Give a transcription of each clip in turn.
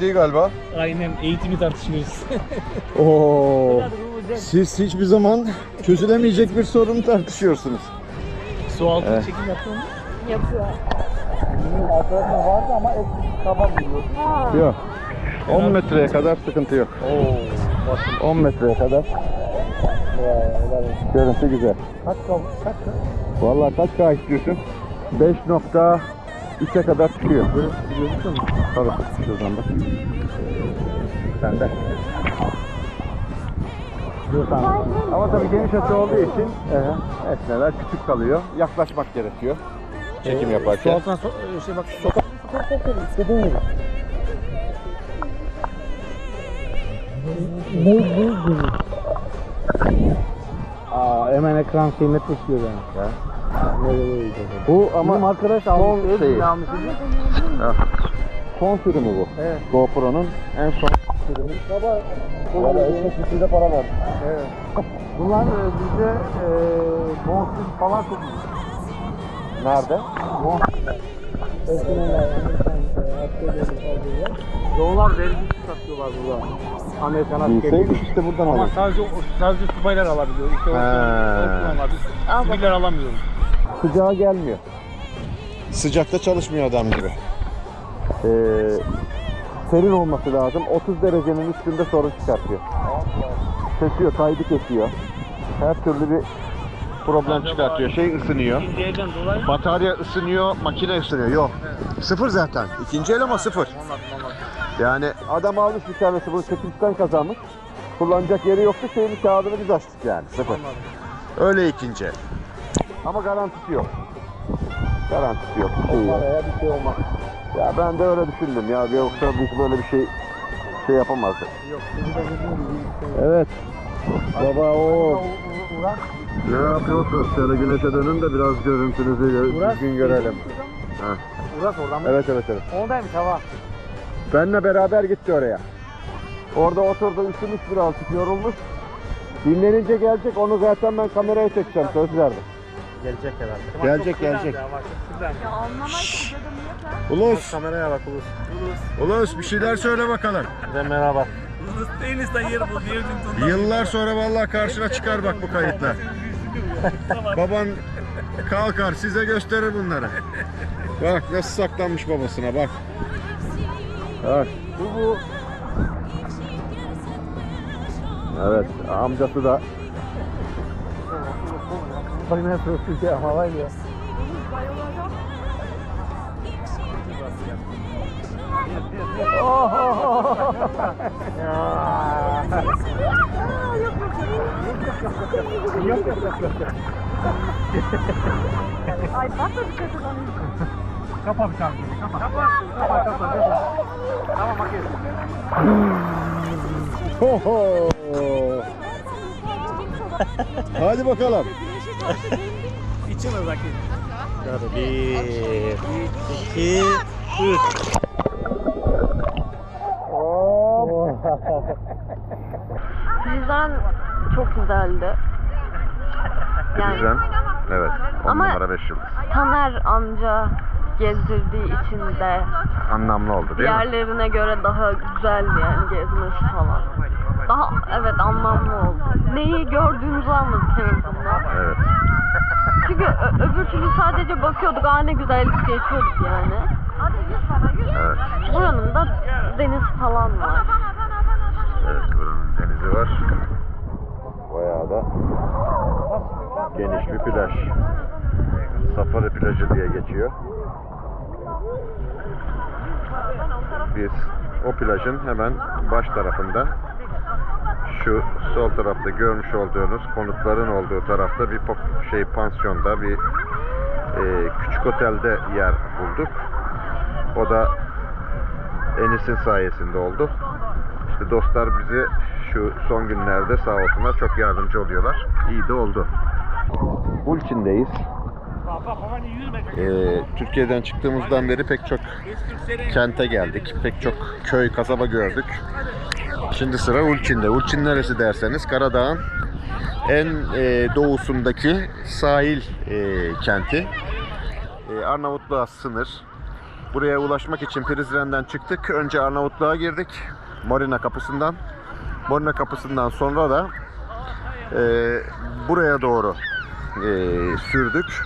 İyi galiba. Aynen eğitimi tartışıyoruz. Oo. Siz hiçbir zaman çözülemeyecek bir sorunu tartışıyorsunuz. Su altı Evet. çekim yaptın mı? Yapıyor. Arkadaşlar vardı ama eski kaba buluyor. Ha. Yok. 10 metreye kadar sıkıntı yok. Oo. Basın. 10 metreye kadar görüntü güzel. Kaç kaba? Kaç kaba? Vallahi kaç K istiyorsun? 5.3'e kadar çıkıyor. Gözüküyor mu? Tabii şuradan bak. Sende. Ama tabii geniş açı olduğu için esneler küçük kalıyor. Yaklaşmak gerekiyor. Çekim yaparken. altına so- şey bak sokak. Sokak sokak istediğin gibi. Bu bu bu. Aa hemen ekran şeyine taşıyor yani. Ya. Bu ama Bizim arkadaş son şeyi. almış. Son sürümü bu. Evet. GoPro'nun en son sürümü. Baba. Valla ekmek para var. Evet. Bunlar e, bizde e, bonfil falan iyi. Nerede? Doğular vergisiz satıyorlar burada. Amerikan askeri. Bilseydik işte buradan Ama alırız. sadece sadece subaylar alabiliyor. İşte o He. kullanlar. Biz siviller alamıyoruz. Sıcağı gelmiyor. Sıcakta çalışmıyor adam gibi. Ee, serin olması lazım. 30 derecenin üstünde sorun çıkartıyor. Kesiyor, kaydı kesiyor. Her türlü bir problem çıkartıyor. Şey ısınıyor. Batarya ısınıyor, makine ısınıyor. Yok. Sıfır zaten. İkinci el ama sıfır. Yani adam almış bir tanesi bunu çekilişten kazanmış. Kullanacak yeri yoktu. Şeyini kağıdını biz açtık yani. Sıfır. Öyle ikinci el. Ama garantisi yok. Garantisi yok. Bir şey yok. Paraya bir şey olmaz. Ya ben de öyle düşündüm ya. Yoksa biz böyle bir şey şey yapamazdık. Yok. Şimdi de dediğim gibi bir şey. Evet. Baba o. Uğrak. Ne yapıyorsunuz? Şöyle güneşe dönün de biraz görüntünüzü Uğrak. düzgün görelim. Ha. Uğrak oradan mı? Evet evet evet. Oradaymış hava. Benle beraber gitti oraya. Orada oturdu üşümüş birazcık yorulmuş. Dinlenince gelecek onu zaten ben kameraya çekeceğim söz verdim. Gelecek herhalde. Gelecek, Çok gelecek. ya, bak, çok güzel. Ya anlamaz ki dedim yeter. Ulus. Kameraya bak Ulus. Ulus bir şeyler söyle bakalım. Size merhaba. Yıllar sonra vallahi karşına çıkar bak bu kayıtlar. Baban kalkar size gösterir bunları. Bak nasıl saklanmış babasına bak. Bak. Bu bu. Evet amcası da Bak ne yapıyorsun ya havayla ya. Yok yok yok yok. Ay bak da dikkat et onu. Kapa bir tane. Kapa. Kapa. Kapa kapa. kapa. Tamam bakıyorsun. Hoho. Hadi bakalım. İçine zakit. Bir, iki, üç. Sizden çok güzeldi. Yani Güzel. Evet. 10 Ama- numara 5 yıldız. Taner amca gezdirdiği için de Anlamlı oldu değil mi? diğerlerine göre daha güzeldi yani gezmesi falan. Daha evet anlamlı oldu. Neyi gördüğümüzü anladık en azından. Evet. Çünkü öbür türlü sadece bakıyorduk aa ne güzel geçiyorduk yani. Evet. Buranın da deniz falan var. Evet buranın denizi var. Bayağı da geniş bir plaj. Safari plajı diye geçiyor. Biz o plajın hemen baş tarafında şu sol tarafta görmüş olduğunuz konutların olduğu tarafta bir şey pansiyonda bir e, küçük otelde yer bulduk. O da Enis'in sayesinde oldu. İşte dostlar bizi şu son günlerde sağ olsunlar çok yardımcı oluyorlar. İyi de oldu. Bulçin'deyiz. Ee, Türkiye'den çıktığımızdan beri pek çok kente geldik. Pek çok köy, kasaba gördük. Şimdi sıra Ulçin'de. Ulçin neresi derseniz Karadağ'ın en e, doğusundaki sahil e, kenti. E, Arnavutluğa sınır. Buraya ulaşmak için Prizren'den çıktık. Önce Arnavutluğa girdik. Marina kapısından. Marina kapısından sonra da e, buraya doğru e, sürdük.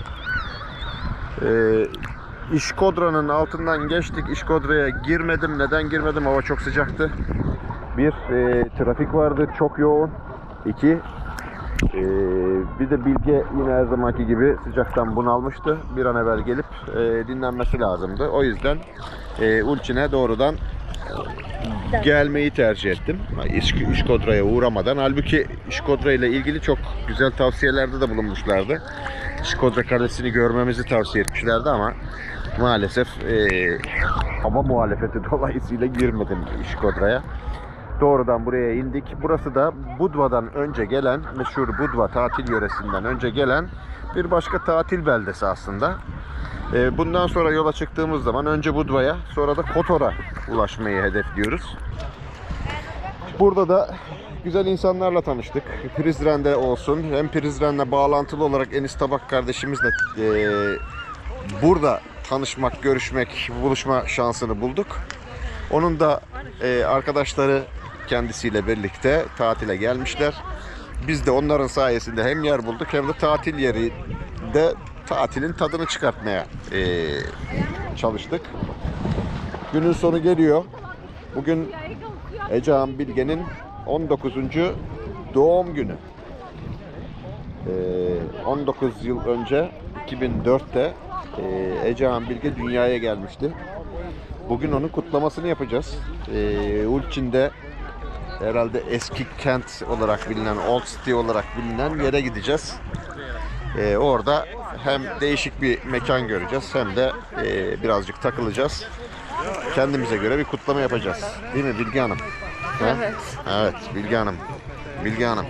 E, İşkodra'nın altından geçtik. İşkodra'ya girmedim. Neden girmedim? Hava çok sıcaktı. Bir, e, trafik vardı çok yoğun. İki, e, bir de Bilge yine her zamanki gibi sıcaktan bunalmıştı. Bir an evvel gelip e, dinlenmesi lazımdı. O yüzden e, Ulçin'e doğrudan gelmeyi tercih ettim. İş, İşkodra'ya uğramadan. Halbuki İşkodra ile ilgili çok güzel tavsiyelerde de bulunmuşlardı. İşkodra Kalesi'ni görmemizi tavsiye etmişlerdi ama maalesef e, hava muhalefeti dolayısıyla girmedim İşkodra'ya. Doğrudan buraya indik. Burası da Budva'dan önce gelen, meşhur Budva tatil yöresinden önce gelen bir başka tatil beldesi aslında. Ee, Bundan sonra yola çıktığımız zaman önce Budva'ya sonra da Kotor'a ulaşmayı hedefliyoruz. Burada da güzel insanlarla tanıştık. Prizren'de olsun hem Prizren'le bağlantılı olarak Enis Tabak kardeşimizle e, burada tanışmak, görüşmek, buluşma şansını bulduk. Onun da e, arkadaşları kendisiyle birlikte tatile gelmişler. Biz de onların sayesinde hem yer bulduk hem de tatil yeri de tatilin tadını çıkartmaya e, çalıştık. Günün sonu geliyor. Bugün Ecehan Bilge'nin 19. doğum günü. E, 19 yıl önce 2004'te e, Ecehan Bilge dünyaya gelmişti. Bugün onun kutlamasını yapacağız. Ee, Ulçin'de herhalde eski kent olarak bilinen, Old City olarak bilinen yere gideceğiz. Ee, orada hem değişik bir mekan göreceğiz hem de e, birazcık takılacağız. Kendimize göre bir kutlama yapacağız. Değil mi Bilge Hanım? Ha? Evet. Evet Bilge Hanım. Bilge Hanım.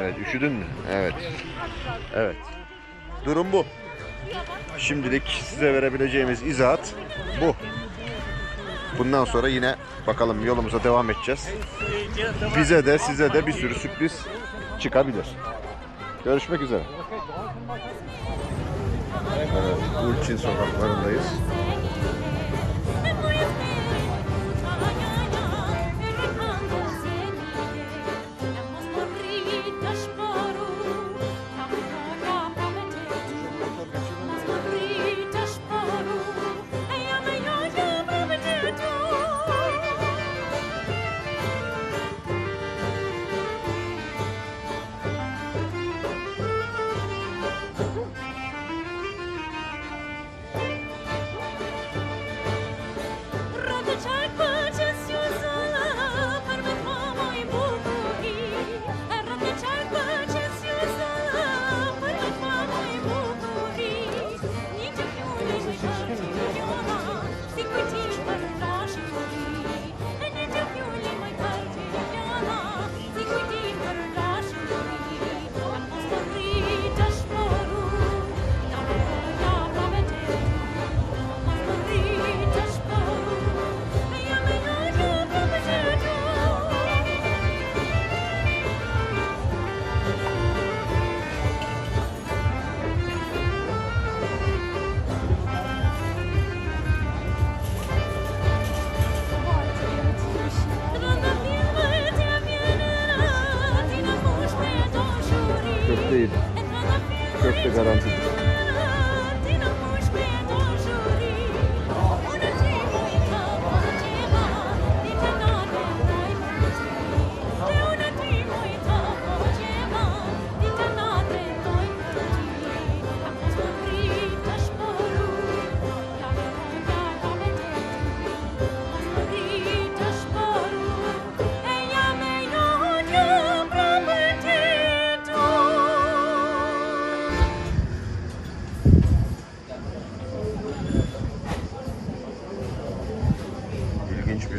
Evet üşüdün mü? Evet. Evet. Durum bu. Şimdilik size verebileceğimiz izahat bu. Bundan sonra yine bakalım yolumuza devam edeceğiz. Bize de size de bir sürü sürpriz çıkabilir. Görüşmek üzere. Evet, Ulçin sokaklarındayız.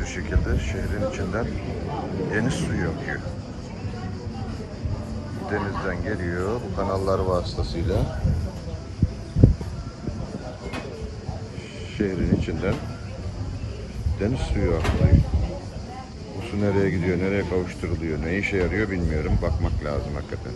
Bir şekilde şehrin içinden deniz suyu akıyor. Denizden geliyor bu kanallar vasıtasıyla şehrin içinden deniz suyu akıyor. Bu su nereye gidiyor, nereye kavuşturuluyor, ne işe yarıyor bilmiyorum. Bakmak lazım hakikaten.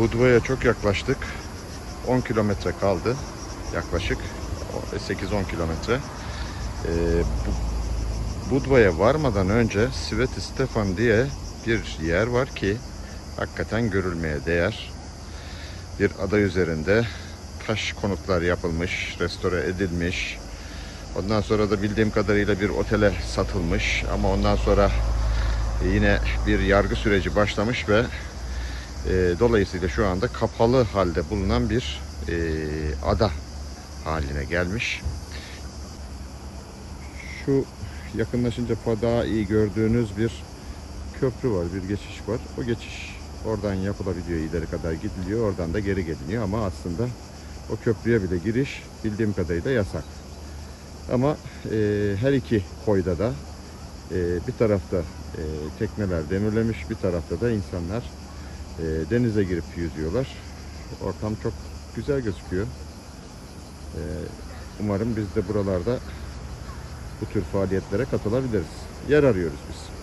Budva'ya çok yaklaştık. 10 kilometre kaldı yaklaşık. O- 8-10 kilometre. Ee, bu- Budva'ya varmadan önce Sveti Stefan diye bir yer var ki hakikaten görülmeye değer. Bir ada üzerinde taş konutlar yapılmış, restore edilmiş. Ondan sonra da bildiğim kadarıyla bir otele satılmış ama ondan sonra yine bir yargı süreci başlamış ve e, dolayısıyla şu anda kapalı halde bulunan bir e, ada haline gelmiş. Şu yakınlaşınca daha iyi gördüğünüz bir köprü var, bir geçiş var. O geçiş oradan yapılabiliyor, ileri kadar gidiliyor, oradan da geri geliniyor ama aslında o köprüye bile giriş bildiğim kadarıyla yasak. Ama e, her iki koyda da e, bir tarafta e, tekneler demirlemiş, bir tarafta da insanlar e, denize girip yüzüyorlar. Ortam çok güzel gözüküyor. E, umarım biz de buralarda bu tür faaliyetlere katılabiliriz. Yer arıyoruz biz.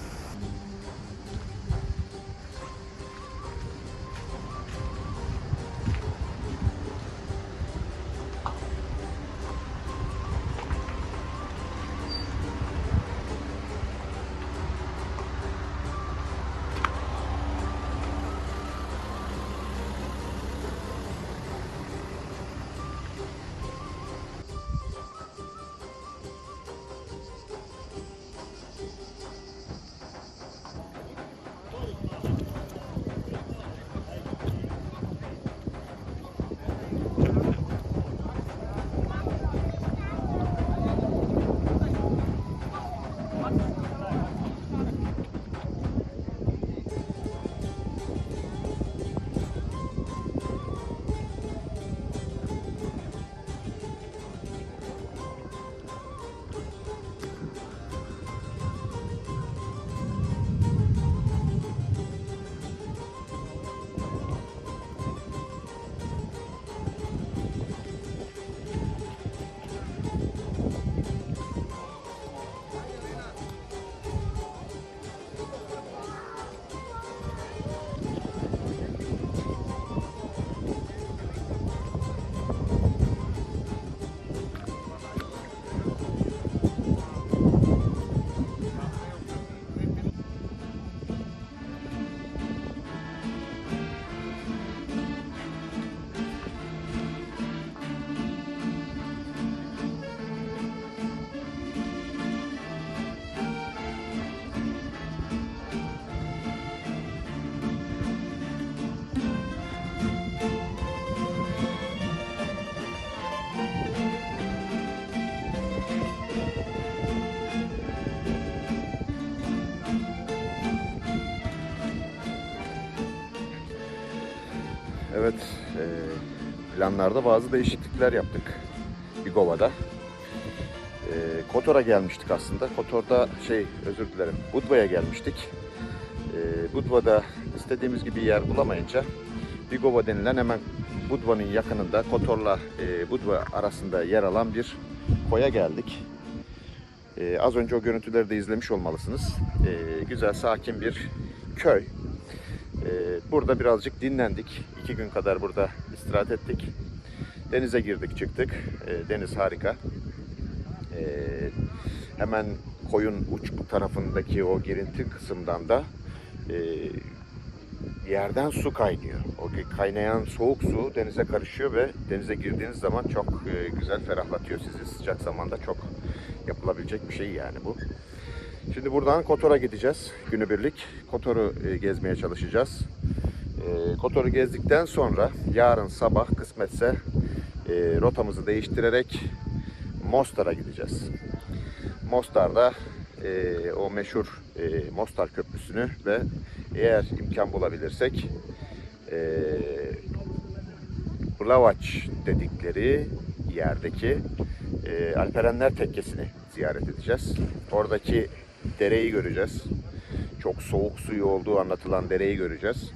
Planlarda bazı değişiklikler yaptık Bigova'da. E, Kotor'a gelmiştik aslında. Kotor'da şey, özür dilerim, Budva'ya gelmiştik. E, Budva'da istediğimiz gibi yer bulamayınca Bigova denilen hemen Budva'nın yakınında Kotor'la e, Budva arasında yer alan bir koya geldik. E, az önce o görüntüleri de izlemiş olmalısınız. E, güzel, sakin bir köy. Ee, Burada birazcık dinlendik. İki gün kadar burada istirahat ettik. Denize girdik çıktık. Ee, Deniz harika. Ee, Hemen koyun uç tarafındaki o girinti kısımdan da e, yerden su kaynıyor. O kaynayan soğuk su denize karışıyor ve denize girdiğiniz zaman çok e, güzel ferahlatıyor sizi. Sıcak zamanda çok yapılabilecek bir şey yani bu. Şimdi buradan Kotor'a gideceğiz günübirlik. Kotor'u e, gezmeye çalışacağız. E, Kotor'u gezdikten sonra yarın sabah kısmetse e, rotamızı değiştirerek Mostar'a gideceğiz. Mostar'da o meşhur Mostar Köprüsü'nü ve eğer imkan bulabilirsek e, Blavaç dedikleri yerdeki Alperenler Tekkesi'ni ziyaret edeceğiz. Oradaki dereyi göreceğiz. Çok soğuk suyu olduğu anlatılan dereyi göreceğiz.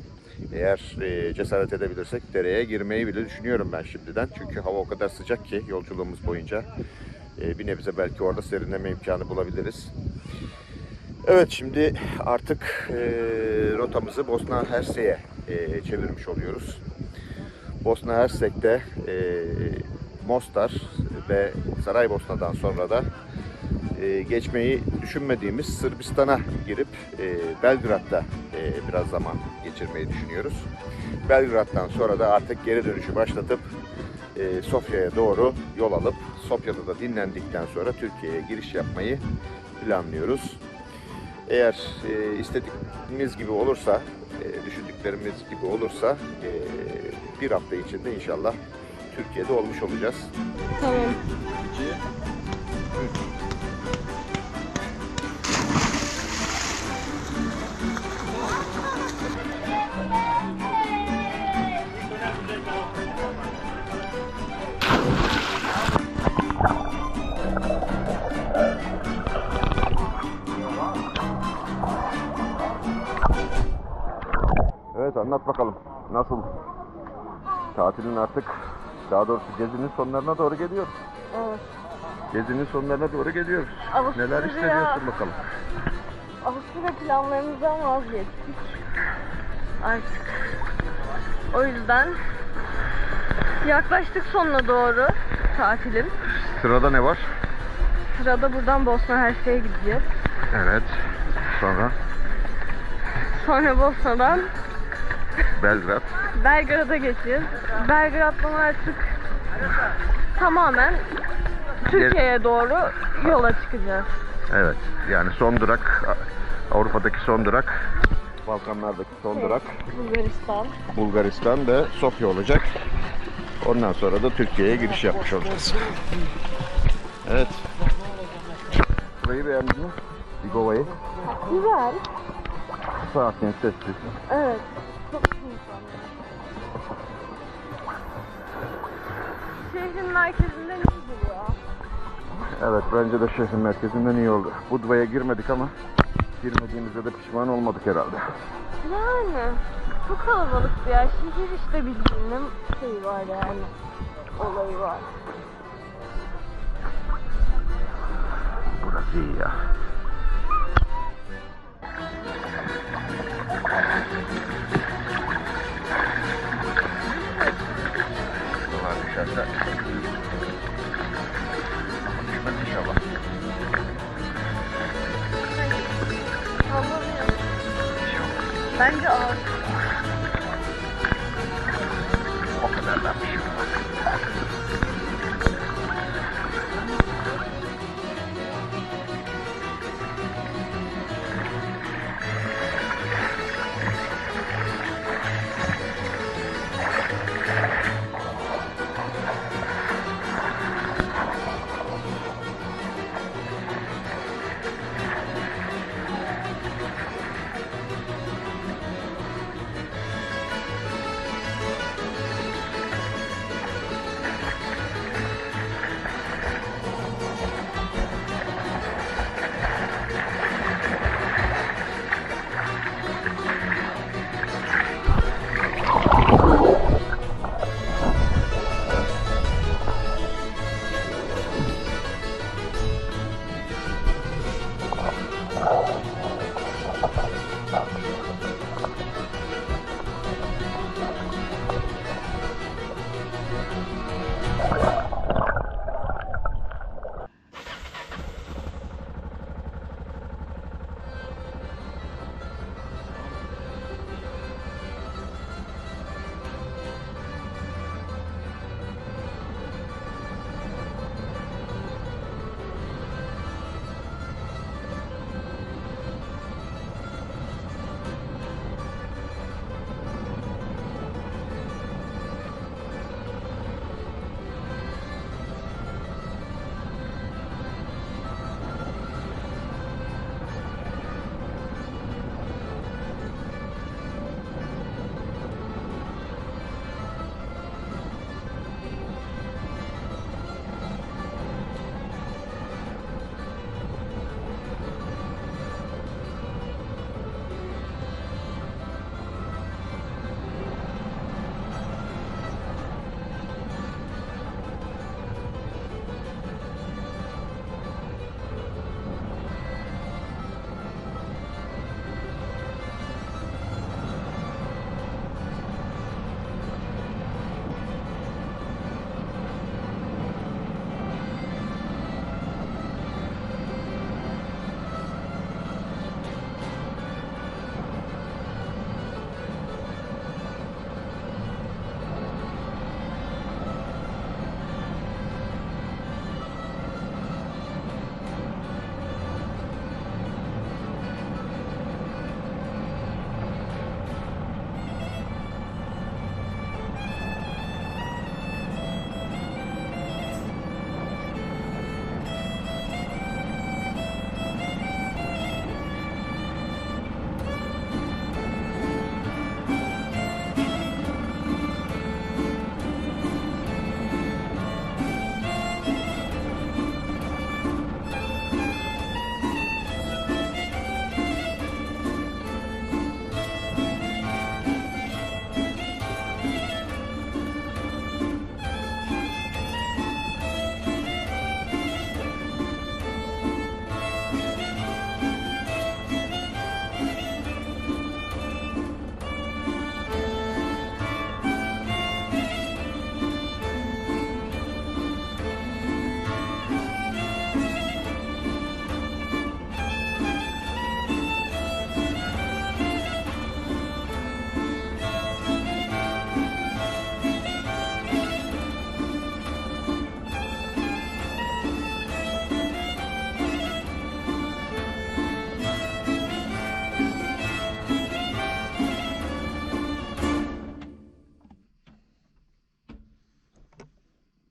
Eğer e, cesaret edebilirsek dereye girmeyi bile düşünüyorum ben şimdiden. Çünkü hava o kadar sıcak ki yolculuğumuz boyunca e, bir nebze belki orada serinleme imkanı bulabiliriz. Evet şimdi artık e, rotamızı Bosna Hersek'e çevirmiş oluyoruz. Bosna Hersek'te Mostar ve Saraybosna'dan sonra da e, geçmeyi düşünmediğimiz Sırbistan'a girip e, Belgrad'da e, biraz zaman geçirmeyi düşünüyoruz. Belgrad'dan sonra da artık geri dönüşü başlatıp e, Sofya'ya doğru yol alıp Sofya'da da dinlendikten sonra Türkiye'ye giriş yapmayı planlıyoruz. Eğer e, istediğimiz gibi olursa, e, düşündüklerimiz gibi olursa e, bir hafta içinde inşallah Türkiye'de olmuş olacağız. Tamam. Anlat bakalım. Nasıl? Tatilin artık daha doğrusu gezinin sonlarına doğru geliyoruz. Evet. Gezinin sonlarına doğru geliyoruz. Avusturya. Neler hissediyorsun bakalım? Avusturya planlarımızdan vazgeçtik. Artık. O yüzden yaklaştık sonuna doğru tatilin. Sırada ne var? Sırada buradan Bosna Hersek'e gideceğiz. Evet. Sonra Sonra Bosna'dan Belgrad. Belgrad'a geçeceğiz. Belgrad'dan artık tamamen Türkiye'ye doğru yola çıkacağız. Evet. Yani son durak Avrupa'daki son durak Balkanlardaki son durak Bulgaristan. Bulgaristan ve Sofya olacak. Ondan sonra da Türkiye'ye giriş yapmış olacağız. Evet. Burayı beğendin mi? Digova'yı. Güzel. Sakin, sessiz. Evet. Şehrin merkezinden iyi duruyor. Evet bence de şehrin merkezinden iyi oldu. Budva'ya girmedik ama girmediğimizde de pişman olmadık herhalde. Yani çok kalabalık bir yer. Şehir işte bildiğinin şeyi var yani. Olayı var. Burası iyi ya. 下次再看。我们。我可能来不及了。